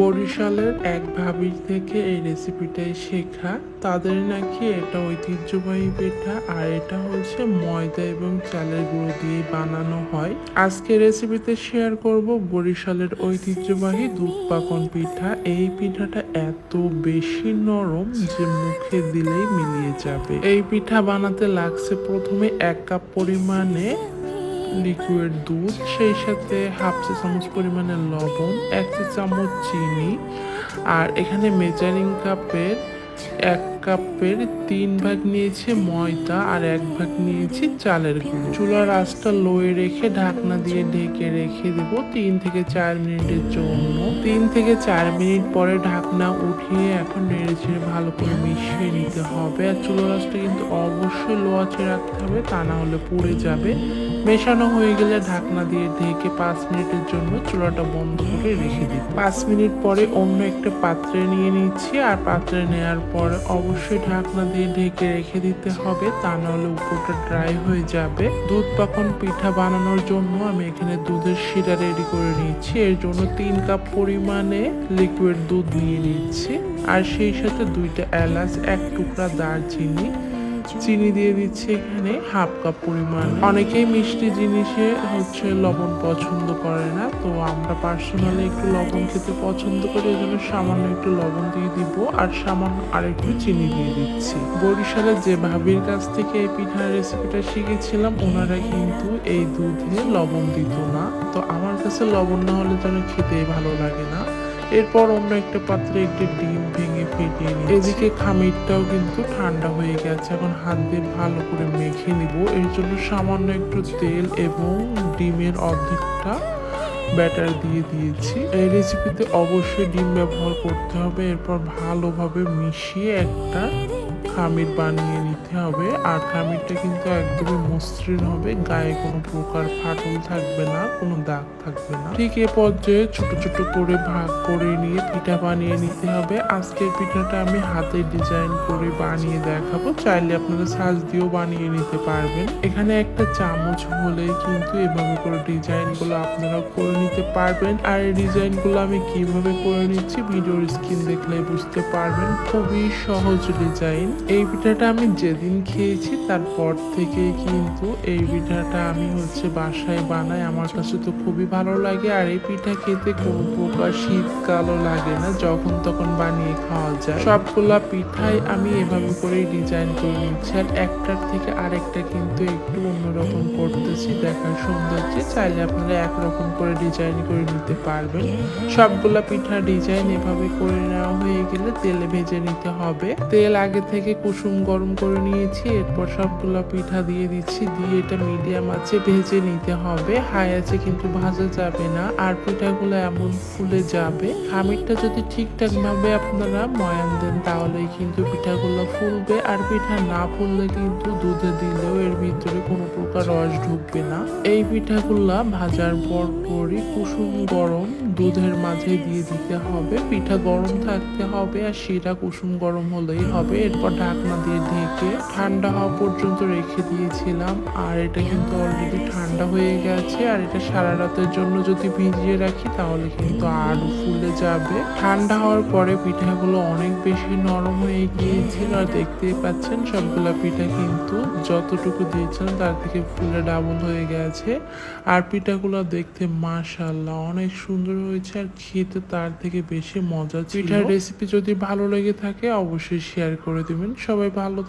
বরিশালের এক ভাবির থেকে এই রেসিপিটাই শেখা। তাদের নাকি এটা ঐতিহ্যবাহী পিঠা, আর এটা হচ্ছে ময়দা এবং চালের গুঁড়ো দিয়ে বানানো হয়। আজকে রেসিপিতে শেয়ার করব বরিশালের ঐতিহ্যবাহী দুধ পাকন পিঠা। এই পিঠাটা এত বেশি নরম যে মুখে দিলেই মিলিয়ে যাবে। এই পিঠা বানাতে লাগছে প্রথমে এক কাপ পরিমাণে লিকুইড দুধ, সেই সাথে হাফ চা চামচ পরিমাণে লবণ, এক চা চামচ চিনি, আর এখানে মেজারিং কাপের এক কাপের তিন ভাগ নিয়েছি ময়দা আর এক ভাগ নিয়েছি চালের গুঁড়ো। চুলার আঁচটা লোয়ে রেখে ঢাকনা দিয়ে ঢেকে রেখে দেব তিন থেকে চার মিনিটের জন্য। তিন থেকে চার মিনিট পরে ঢাকনা উঠিয়ে এখন নেড়ে ছেড়ে ভালো করে মিশিয়ে নিতে হবে। আর চুলার আঁচটা কিন্তু অবশ্যই লো আঁচে রাখতে হবে, তা না হলে পুড়ে যাবে। মেশানো হয়ে গেলে ঢাকনা দিয়ে ঢেকে পাঁচ মিনিটের জন্য চুলাটা বন্ধ করে রেখে দিই। পাঁচ মিনিট পরে অন্য একটা পাত্রে নিয়ে নিচ্ছি, আর পাত্রে নেওয়ার পর অবশ্যই ঢাকনা দিয়ে ঢেকে রেখে দিতে হবে, তা নাহলে উপরটা ড্রাই হয়ে যাবে। দুধ পাকন পিঠা বানানোর জন্য আমি এখানে দুধের শিরা রেডি করে নিচ্ছি এর জন্য তিন কাপ পরিমাণে লিকুইড দুধ নিয়ে নিচ্ছি। আর সেই সাথে দুইটা এলাচ, এক টুকরা দারচিনি চিনি দিয়ে দিচ্ছি এখানে হাফ কাপ পরিমাণ। অনেকেই মিষ্টি জিনিসে হচ্ছে লবণ পছন্দ করে না, তো আমরা পার্সোনালি একটু লবণ খেতে পছন্দ করি, এই জন্য সামান্য একটু লবণ দিয়ে দিব আর সামান্য আরেকটু চিনি দিয়ে দিচ্ছি। বরিশালের যে ভাবির কাছ থেকে এই পিঠার রেসিপিটা শিখেছিলাম, ওনারা কিন্তু এই দুধে লবণ দিত না। তো আমার কাছে লবণ না হলে যেন খেতে ভালো লাগে না। এরপর অন্য একটা পাত্রে একটি ডিম ভেঙে ফেটিয়ে নিই এদিকে খামিরটাও কিন্তু ঠান্ডা হয়ে গেছে। এখন হাত দিয়ে ভালো করে মেখে নিব। এর জন্য সামান্য একটু তেল এবং ডিমের অর্ধেকটা ব্যাটার দিয়ে দিয়েছি। এই রেসিপিতে অবশ্যই ডিম ব্যবহার করতে হবে। এরপর ভালোভাবে মিশিয়ে একটা খামির বানিয়ে নিতে হবে। আর খামিরটা কিন্তু একদমই মসৃণ হবে। গায়ে কোনো প্রকার ফাটল থাকবে না, কোনো দাগ থাকবে না। ঠিক এ পর্যায়ে ছোট ছোট করে ভাগ করে নিয়ে পিঠা বানিয়ে নিতে হবে। আজকের পিঠাটা আমি হাতে ডিজাইন করে বানিয়ে দেখাবো। চাইলে আপনারা সাজ দিয়েও বানিয়ে নিতে পারবেন। এখানে একটা চামচ হলে কিন্তু এভাবে করে ডিজাইনগুলো আপনারা করে নিতে পারবেন। আর এই ডিজাইনগুলো আমি কীভাবে করে নিচ্ছি, ভিডিওর স্ক্রিন দেখলে বুঝতে পারবেন। খুবই সহজ ডিজাইন। এই পিঠাটা আমি যেদিন খেয়েছি, তারপর থেকে কিন্তু এই পিঠাটা আমি হচ্ছে বাসায় বানাই। আমার কাছে তো খুবই ভালো লাগে, আর এই পিঠা খেতে কোনো প্রকার শীতকালও লাগে না, যখন তখন বানিয়ে খাওয়া যায়। সবগুলা পিঠাই আমি এভাবে করে ডিজাইন করে নিচ্ছি, আর একটার থেকে আরেকটা কিন্তু একটু অন্যরকম করতেছি, দেখার সৌন্দর্যে। চাইলে আপনারা একরকম করে ডিজাইন করে নিতে পারবেন। সবগুলা পিঠা ডিজাইন এভাবে করে নেওয়া হয়ে গেলে তেলে ভেজে নিতে হবে। তেল আগে থেকে কুসুম গরম করে নিয়েছি, এরপর সবগুলা পিঠা দিয়ে দিচ্ছি, দিয়ে এটা মিডিয়াম আছে ভেজে নিতে হবে। হাই আছে কিন্তু ভাজা যাবে না, আর পিঠাগুলো এমন ফুলে যাবে। খামিরটা যদি ঠিকঠাক ভাবে আপনারা ময়ান দেন, তাহলেই কিন্তু পিঠাগুলো ফুলবে, আর পিঠা না ফুললে কিন্তু দুধে দিলেও এর ভিতরে কোনো প্রকার রস ঢুকবে না। এই পিঠাগুলা ভাজার পর পরই কুসুম গরম দুধের মাঝে দিয়ে দিতে হবে। পিঠা গরম থাকতে হবে, আর সেটা কুসুম গরম হলেই হবে। এরপর ঢাকনা দিয়ে ঢেকে ঠান্ডা হওয়া পর্যন্ত রেখে দিয়েছিলাম। আর এটা কিন্তু অলরেডি ঠান্ডা হয়ে গেছে। আর এটা সারা রাতের জন্য যদি ভিজিয়ে রাখি, তাহলে কিন্তু আরও ফুলে যাবে। ঠান্ডা হওয়ার পরে পিঠাগুলো অনেক বেশি নরম হয়ে গিয়েছিল। আর দেখতেই পাচ্ছেন, সবগুলা পিঠা কিন্তু যতটুকু দিয়েছিলাম, তার থেকে ফুলে ডাবল হয়ে গেছে। আর পিঠাগুলো দেখতে মাশাল্লাহ অনেক সুন্দর হয়েছে। আর খেতে তার থেকে বেশি মজা পিঠার রেসিপি যদি ভালো লেগে থাকে, অবশ্যই শেয়ার করে দিবেন। সবাই ভালো